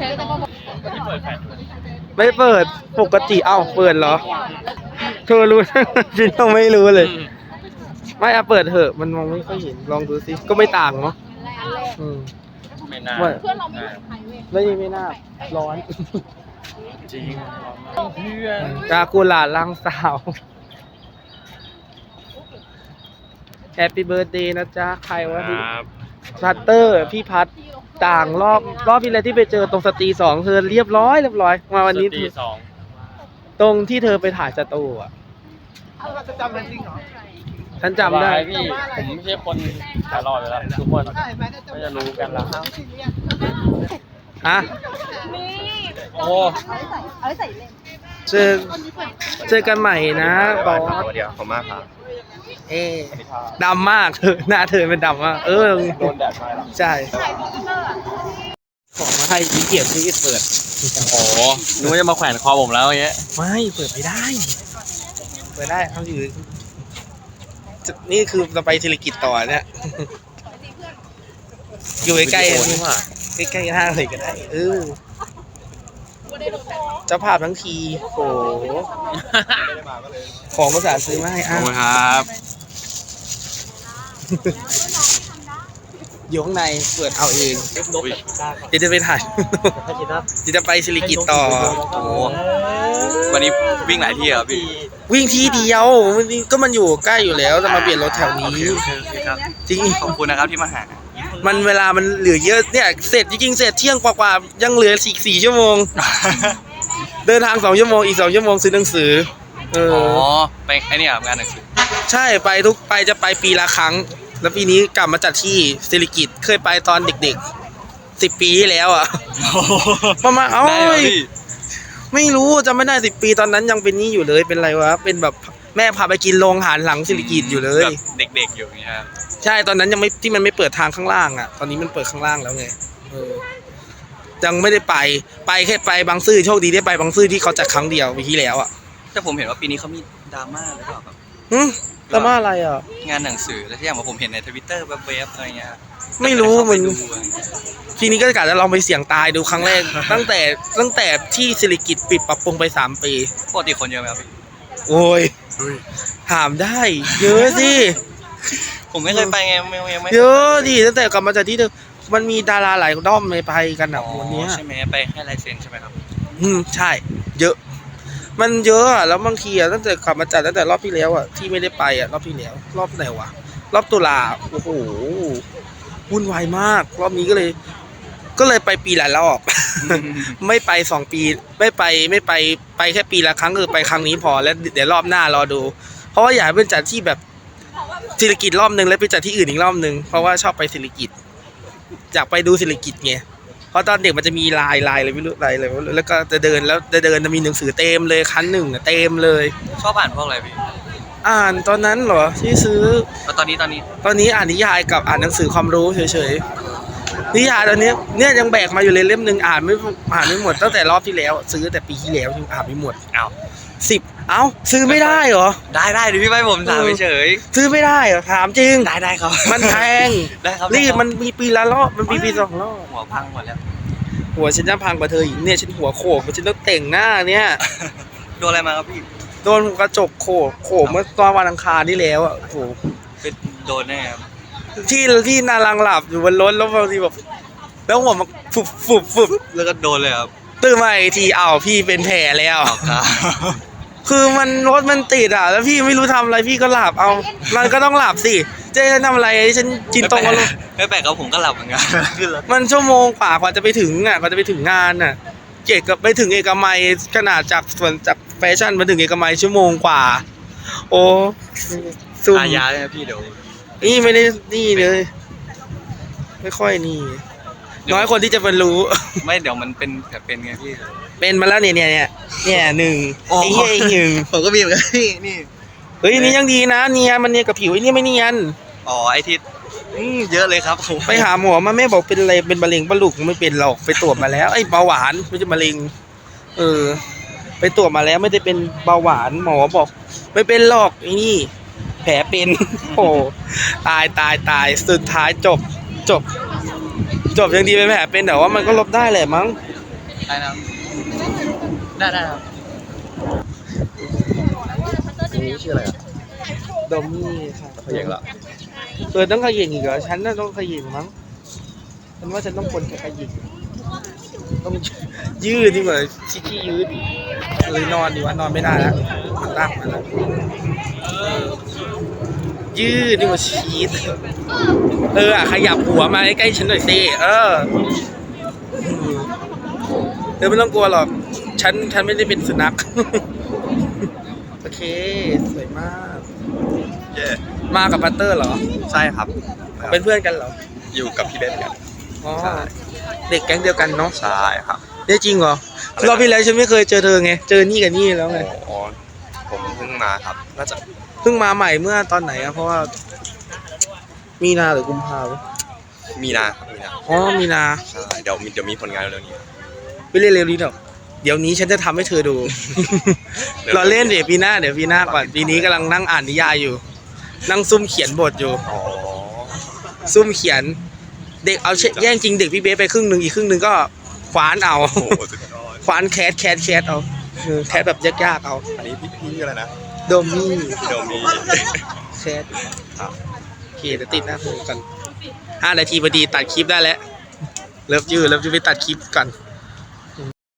ที่เปิดแฟลชไม่เปิดปกติเอ้าเปิดเหรอ เธอรู้ ฉันยังไม่รู้เลย ไม่อะเปิดเถอะ มันมองไม่ค่อยเห็นลองดูสิก็ไม่ต่างเนาะอืมไม่น่าว่าเพื่อนเราไม่อยู่ไทยเว้ยไม่ไม่น่าร้อน จริงเพื่อนกากูหลาลังสาวแฮปปี้เบิร์ดเดย์นะจ๊ะ ใครวะพี่ครับพัตเตอร์ พี่พัด ต่างรอบรอบที่แล้วที่ไปเจอตรงสตรีสองเธอเรียบร้อยเรียบร้อย มาวันนี้ สตรีสองตรงที่เธอไปถ่ายสตูอะฉันจำได้สบายพี่ผมไม่ใช่คนตลอดอยู่แล้วทุกคนก็จะรู้กันแล้วฮะนี่โอ้เอาไว้ใส่เล่น เจอเจอกันใหม่นะบอส เดี๋ยวผมมากครับ เอ๊ดำมากเธอหน้าเธอเป็นดำมาก เออโดนแดดมาแล้วใช่ของมาให้ยิ้เกียรติที่เปิดโอ้โหนึกว่าจะมาแขวนคอผมแล้วอย่างเงี้ยไม่เปิดไม่ได้ เปิดได้เขาอยู่จะนี่คือจะไปธุรกิจต่อเนี่ยอยู่ใกล้ๆนี่ว่าใกล้ๆห้างเลยก็ได้เออเจ้าภาพทั้งทีโอ้โหของภาษาห์ซื้อมาให้ขออ้าบวคุณครับ อยู่ข้างในเปิดเอาเองอุ๊ยเดี๋ยวจะไปถ่ายเดี๋ยวจะไปสิริกิตต่อโอ้โหวันนี้วิ่งหลายที่เหรอพี่วิ่งที่เดียวมันก็มันอยู่ใกล้อยู่แล้วจะมาเปลี่ยนรถแถวนี้โอเคโอเคครับจริงขอบคุณนะครับที่มาหา มันเวลามันเหลือเยอะเนี่ยเสร็จจริงๆเสร็จเที่ยงกว่าๆยังเหลือสี่สี่ชั่วโมง เดินทางสองชั่วโมงอีกสองชั่วโมงซื้อหนังสือ เอออ๋ออไปไอ้นี่ครับงานหนังสือใช่ไปทุกไปจะไปปีละครั้ง แล้วปีนี้กลับมาจัดที่สิริกิตเคยไปตอนเด็กๆสิบปีที่แล้วอะ ประมาณเอ้ได้เหรอยพี่ไม่รู้จำไม่ได้สิบปีตอนนั้นยังเป็นนี่อยู่เลย เป็นอะไรวะเป็นแบบแม่พาไปกินโรงอาหารหลังสิริกิตอยู่เลย แบบเด็กๆอยู่อย่างเงี้ยครับใช่ตอนนั้นยังไม่ที่มันไม่เปิดทางข้างล่างอะ ตอนนี้มันเปิดข้างล่างแล้วไงเออยังไม่ได้ไปไปแค่ไปบางซื่อโชคดีได้ไปบางซื่อที่เขาจัดครั้งเดียวปีที่แล้วอะ แต่ผมเห็นว่าปีนี้เขามีดราม่าหรือเปล่าครับอืมแล้วมาอะไรอะ งานหนังสือแล้วที่อย่างว่าผมเห็นในทวิตเตอร์แบบเว็บอะไรเงี้ยไม่รู้เข้ามัไปนดูอะไรเงี้ยทีนี้ก็กะจะลองไปเสี่ยงตายดูครั้งแรก ตั้งแต่ตั้งแต่ที่สิริกิตปิดปรับปรุงไปสามปี ปกติคนเยอะไหมครับพี่โอ้ยถามได้ เยอะสิผมไม่เคยไปไงไม่ยังไม่เยอะดิตั้งแต่กลับมาจากที่เดิมมันมีดาราหลายด้อมไปไปกันอะอ๋อวันเนี้ยใช่ไหมไปให้ลายเซ็นใช่ไหมครับ อืมใช่ เยอะ มันเยอะอะแล้วบางทีอะตั้งแต่กลับมาจัดตั้งแต่รอบที่แล้วอะที่ไม่ได้ไปอะรอบที่แล้ว รอบไหนวะรอบตุลาโอ้โหวุ่นวายมาก รอบนี้ก็เลย ก็เลยไปปีละรอบ ไม่ไปสองปี ไม่ไปไม่ไปไปแค่ปีละครั้งคือไปครั้งนี้พอแล้วเดี๋ยวรอบหน้ารอดู เพราะว่าอยากให้เป็นจัดที่แบบศิริกิจรอบหนึ่งแล้วไปจัดที่อื่นอีกรอบหนึ่งเพราะว่าชอบไปศิริกิจอยากไปดูศิริกิจไงเพ ราะตอนเด็กมันจะมีลายลายอะไรไม่รู้ลายอะไรไม่รู้แล้วก็จะเดินแล้วจะเดินจะมีหนังสือเต็มเลยคันหนึ่งอะเต็มเลย ชอบอ่านพวกอะไรพี่อ่านตอนนั้นเหรอที่ซื้อ แล้วตอนนี้ตอนนี้ตอนนี้อ่านนิยายกับอ่านหนังสือความรู้เฉยๆนิยายตอนนี้เนี่ยยังแบกมาอยู่เลยเล่มหนึ่งอ่านไม่อ่านไม่หมดตั้งแต่รอบที่แล้ว ซื้อแต่ปีที่แล้วยังอ่านไม่หมดอ้าวสิบ เอ้าซื้อไม่ได้เหรอ ได้ได้ดิพี่ไปผมถามเฉยซื้อไม่ได้เหรอถามจริง ได้ได้ครับ มันแพงได้ครับนี่ได้ครับมันมีปีละรอบมันมีปีสองรอบหัวพังหมดแล้วหัวฉันจะพังกว่าเธออีกเนี่ยฉันหัวโขกฉันต้องแต่งหน้าเนี่ยโดนอะไรมาครับพี่โดนกระจกโขกโขกเมื่อตอนวันอังคารที่แล้วอะโอ้โหเป็นโดนแน่ครับที่ที่นารังหลับอยู่บนรถแล้วบางทีแบบแล้วหัวมันฟุบฟุบฟุบแล้วก็โดนเลยครับตื่นมาอีกทีอ้าวพี่เป็นแผลแล้วครับ คือมันรถมันติดอะ แล้วพี่ไม่รู้ทำอะไรพี่ก็หลับเอา มันก็ต้องหลับสิเจ๊ฉันทำอะไรฉันจินตรงมาลงไม่แปลกครับผมก็หลับเหมือนกันขึ้นรถมันชั่วโมงกว่ากว่าจะไปถึงอะกว่าจะไปถึงงานอะเกียกับไปถึงเอกมัยขนาดจากส่วนจากแฟชั่นมาถึงเอกมัยชั่วโมงกว่า โอ้ซุ่มอายาเลยนะพี่เดี๋ยวนี่ไม่ได้นี่เลย ไม่ค่อยนี่น้อยคนที่จะบรรลุไม่เดี๋ยวมันเป็นแผลเป็นไงพี่ เป็นมาแล้วเนี่ยเนี่ยเนี่ย เนี่ยหนึ่งอ๋อ ไอ้เหี้ยอีกหนึ่งผมก็มีเหมือนกันพี่นี่ เฮ้ยนี่ยังดีนะเนียนมันเนียนกับผิวไอ้นี่ไม่เนียนอ๋อไอทิศอืมเยอะเลยครับผมไปหาหมอมาแม่บอกเป็นอะไรเป็นมะเร็งปะลูกไม่เป็นหรอกไปตรวจมาแล้วไอ้เบาหวานไม่ใช่มะเร็ง เออ ไปตรวจมาแล้วไม่ได้เป็นเบาหวานหมอบอก ไม่เป็นหรอกไอ้นี่ แผลเป็น โอ้ตายตายตายสุดท้ายจบ จบ จบยังดีเป็นแผลเป็นแต่ว่ามันก็ลบได้แหละมั้งได้นะ ได้ได้ครับอันนี้ชื่ออะไรอะดอมมี่ค่ะเขาเองละเออต้องขยิงอีกเหรอฉันน่ะต้องขยิงมั้งฉันว่าฉันต้องคนแค่ขยิงต้องยืดดีกว่าชิคกี้ยืดเลยนอนดีว่านอนไม่ได้แล้วตั้งมาแล้วยืดดีกว่าชีสเอออะขยับหัวมาใกล้ๆฉันหน่อยสิเออเธอไม่ต้องกลัวหรอก ฉันฉันไม่ได้เป็นสุนัข โอเค สวยมาก เย่มากับปัตเตอร์เหรอ ใช่ครับเป็นเพื่อนกันเหรอ อยู่กับพี่เบนกัน อ๋อ ใช่ เด็กแก๊งเดียวกันเนาะใช่ครับ ได้จริงเหรออะไรนะ รอบที่แล้วฉันไม่เคยเจอเธอไง เจอนี่กับนี่แล้วไง โอ้ผมเพิ่งมาครับ น่าจะเพิ่งมาใหม่เมื่อตอนไหนอะเพราะว่า มีนาหรือกุมภาพันธ์มีนาครับมีนาอ๋อ มีนา ใช่เดี๋ยวมีเดี๋ยวมีผลงานเร็วๆนี้ไม่เล่นเร็วนี้หรอก เดี๋ยวนี้ฉันจะทำให้เธอดู เราเล่นเดี๋ยวปีหน้าเดี๋ยวปีหน้าก่อนปีนี้กำลังนั่งอ่านนิยายอยู่ นั่งซุ่มเขียนบทอยู่ อ๋อซุ่มเขียน เด็กเอาเชแย่งจริงเด็กพี่เบสไปครึ่งหนึ่งอีกครึ่งหนึ่งก็ขวานเอา โอ้โหสุดยอดขวานแคสแคสแคสเอาเออแคสแบบยากๆเอา อันนี้พี่พี่ชื่ออะไรนะโดมี่พี่โดมีแคสโอเคเดี๋ยวติดหน้าเพื่อนกันห้านาทีพอดีตัดคลิปได้แล้ว เลิฟยูเลิฟยูไปตัดคลิปก่อน